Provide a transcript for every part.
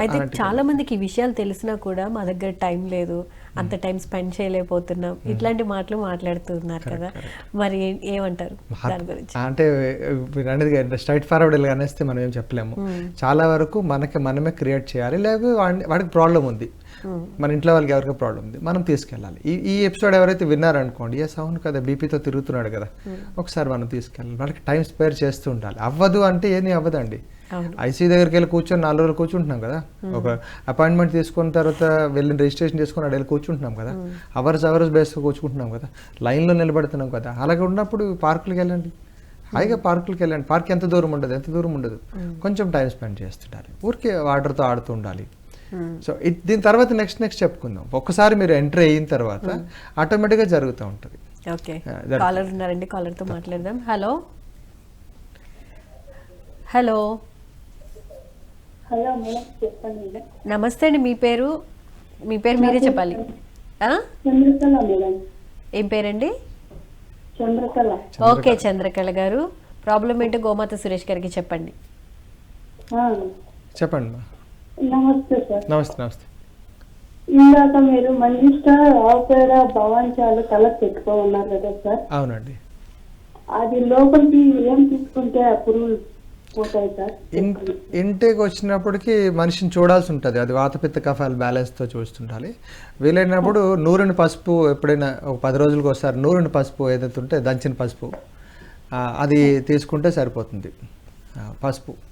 అయితే చాలా మందికి ఈ విషయాలు తెలిసినా కూడా మా దగ్గర టైం లేదు అంత టైం స్పెండ్ చేయలేకపోతున్నాం. ఇట్లాంటి మాటలు మాట్లాడుతున్నారు కదా. మరి ఏమంటారు దాని గురించి? అంటే మీరు స్ట్రైట్ ఫార్వర్డ్ అనేస్తే మనం ఏం చెప్పలేము. చాలా వరకు మనకి మనమే క్రియేట్ చేయాలి లేకపోతే వాడి- వాడికి ప్రాబ్లం ఉంది. మన ఇంట్లో వాళ్ళకి ఎవరికి ప్రాబ్లం ఉంది మనం తీసుకెళ్ళాలి. ఈ ఈ ఎపిసోడ్ ఎవరైతే విన్నారనుకోండి ఎస్ అవును కదా బీపీతో తిరుగుతున్నాడు కదా ఒకసారి మనం తీసుకెళ్ళాలి. వాళ్ళకి టైం స్పేర్ చేస్తూ ఉండాలి. అవ్వదు అంటే ఏమీ అవ్వదండి. ఐసీ దగ్గరికి వెళ్ళి కూర్చొని నాలుగు రోజులు కూర్చుంటున్నాం కదా. ఒక అపాయింట్మెంట్ తీసుకున్న తర్వాత వెళ్ళి రిజిస్ట్రేషన్ చేసుకుని అక్కడ వెళ్ళి కూర్చుంటున్నాం కదా. అవర్స్ అవర్స్ బేస్గా కూర్చుంటున్నాం కదా. లైన్లో నిలబడుతున్నాం కదా. అలాగే ఉన్నప్పుడు పార్కులకు వెళ్ళండి. హాయిగా పార్కులకు వెళ్ళండి. పార్క్ ఎంత దూరం ఉండదు? ఎంత దూరం ఉండదు? కొంచెం టైం స్పెండ్ చేస్తుండాలి. ఊరికే వాటర్తో ఆడుతూ ఉండాలి. సో ఇది దీని తర్వాత నెక్స్ట్ నెక్స్ట్ చెప్పుకుందాం. ఒక్కసారి మీరు ఎంటర్ అయిన తర్వాత ఆటోమేటిక్గా జరుగుతూ ఉంటుంది. ఓకే. కాలర్ ఉన్నారండి కాలర్తో మాట్లాడదాం హలో హలో హలో చెప్పండి నమస్తే అండి మీ పేరు? మీ పేరు మీరే చెప్పాలి. ఏం పేరండి? చంద్రకళ. ఓకే చంద్రకళ గారు. ప్రాబ్లం ఏంటో గోమాత సురేష్ గారికి చెప్పండి. ఆ, చెప్పండి మా. నమస్తే సార్. నమస్తే నమస్తే. ఇందాక మీరు మంజిష్ట ఆపేర భవాంచాలు తల పెట్టుకోమన్నారు కదా సార్. అవునండి. అది లోపలికి ఏం తీసుకుంటే పురుగులు పోతాయి సార్? ఇంటేక్ వచ్చినప్పటికి మనిషిని చూడాల్సి ఉంటుంది. అది వాతపిత్త కఫాలు బ్యాలెన్స్తో చూస్తుండాలి. వీలైనప్పుడు నూనెని పసుపు ఎప్పుడైనా ఒక పది రోజులకు ఒకసారి నూనెని పసుపు ఏదైతే ఉంటే దంచిన పసుపు అది తీసుకుంటే సరిపోతుంది. పసుపు.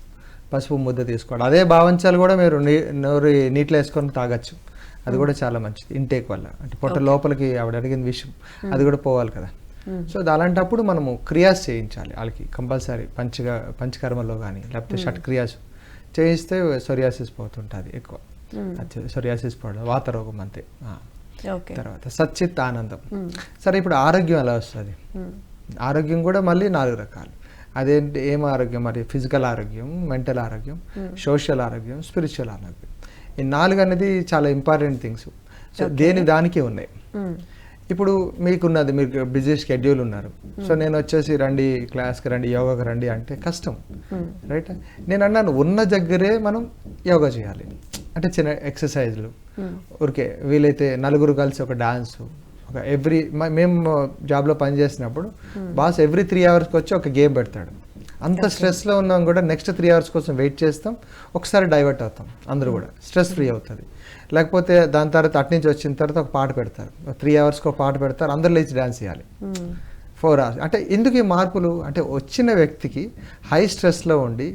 పసుపు ముద్ద తీసుకోవడం. అదే భావించాలి కూడా మీరు నీ నూరి నీటిలో వేసుకొని తాగొచ్చు. అది కూడా చాలా మంచిది ఇంటేక్ వల్ల. అంటే పొట్ట లోపలికి ఆవిడ అడిగిన విషయం అది కూడా పోవాలి కదా. సో అది అలాంటప్పుడు మనము క్రియాస్ చేయించాలి వాళ్ళకి కంపల్సరీ పంచగా పంచకర్మలో కానీ లేకపోతే షట్ క్రియాస్ చేయిస్తే సొరియాసిస్ పోతుంటుంది ఎక్కువ. సొరియాసిస్ పోవడం వాత రోగం అంతే తర్వాత సచ్చిత్ ఆనందం. సరే ఇప్పుడు ఆరోగ్యం ఎలా వస్తుంది? ఆరోగ్యం కూడా మళ్ళీ నాలుగు రకాలు. అదేంటి ఏం ఆరోగ్యం మరి? ఫిజికల్ ఆరోగ్యం మెంటల్ ఆరోగ్యం సోషల్ ఆరోగ్యం స్పిరిచువల్ ఆరోగ్యం. ఈ నాలుగు అనేది చాలా ఇంపార్టెంట్ థింగ్స్. సో దేని దానికే ఉన్నాయి. ఇప్పుడు మీకున్నది మీరు బిజీ షెడ్యూల్ ఉన్నారు. సో నేను వచ్చేసి రండి క్లాస్కి రండి యోగాకి రండి అంటే కష్టం. రైట్? నేను అన్నాను ఉన్న దగ్గరే మనం యోగా చేయాలి. అంటే చిన్న ఎక్సర్సైజ్లు. ఊరికే వీలైతే నలుగురు కలిసి ఒక డాన్స్ ఒక ఎవ్రీ మేము జాబ్లో పనిచేసినప్పుడు బాస్ ఎవ్రీ త్రీ అవర్స్కి వచ్చి ఒక గేమ్ పెడతాడు. అంత స్ట్రెస్లో ఉన్నాం కూడా నెక్స్ట్ త్రీ అవర్స్ కోసం వెయిట్ చేస్తాం ఒకసారి డైవర్ట్ అవుతాం అందరూ కూడా. స్ట్రెస్ ఫ్రీ అవుతుంది. లేకపోతే దాని తర్వాత అటు నుంచి వచ్చిన తర్వాత ఒక పాట పెడతారు. త్రీ అవర్స్కి ఒక పాట పెడతారు అందరూ లేచి డాన్స్ చేయాలి. ఫోర్ అవర్స్ అంటే ఎందుకు ఈ మార్పులు? అంటే వచ్చిన వ్యక్తికి హై స్ట్రెస్లో ఉండి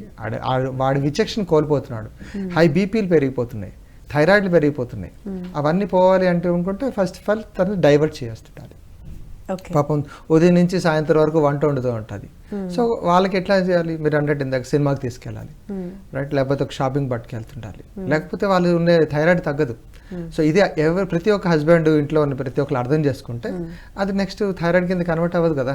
వాడి విచక్షణ కోల్పోతున్నాడు. హై బీపీలు పెరిగిపోతున్నాయి. థైరాయిడ్లు పెరిగిపోతున్నాయి. అవన్నీ పోవాలి అంటే అనుకుంటే ఫస్ట్ ఆఫ్ ఆల్ తను డైవర్ట్ చేస్తుంటారు ఓకే. పాపం ఉదయం నుంచి సాయంత్రం వరకు వంట వండుతూ ఉంటుంది. సో వాళ్ళకి ఎట్లా చేయాలి? మీరు అన్నట్టు ఇందాక సినిమాకి తీసుకెళ్ళాలి. రైట్ లేకపోతే ఒక షాపింగ్ పట్టుకెళ్తుండాలి. లేకపోతే వాళ్ళు ఉండే థైరాయిడ్ తగ్గదు. సో ఇది ఎవరు ప్రతి ఒక్క హస్బెండ్ ఇంట్లో ఉన్న ప్రతి ఒక్కరు అర్థం చేసుకుంటే అది నెక్స్ట్ థైరాయిడ్ కింద కన్వర్ట్ అవ్వదు కదా.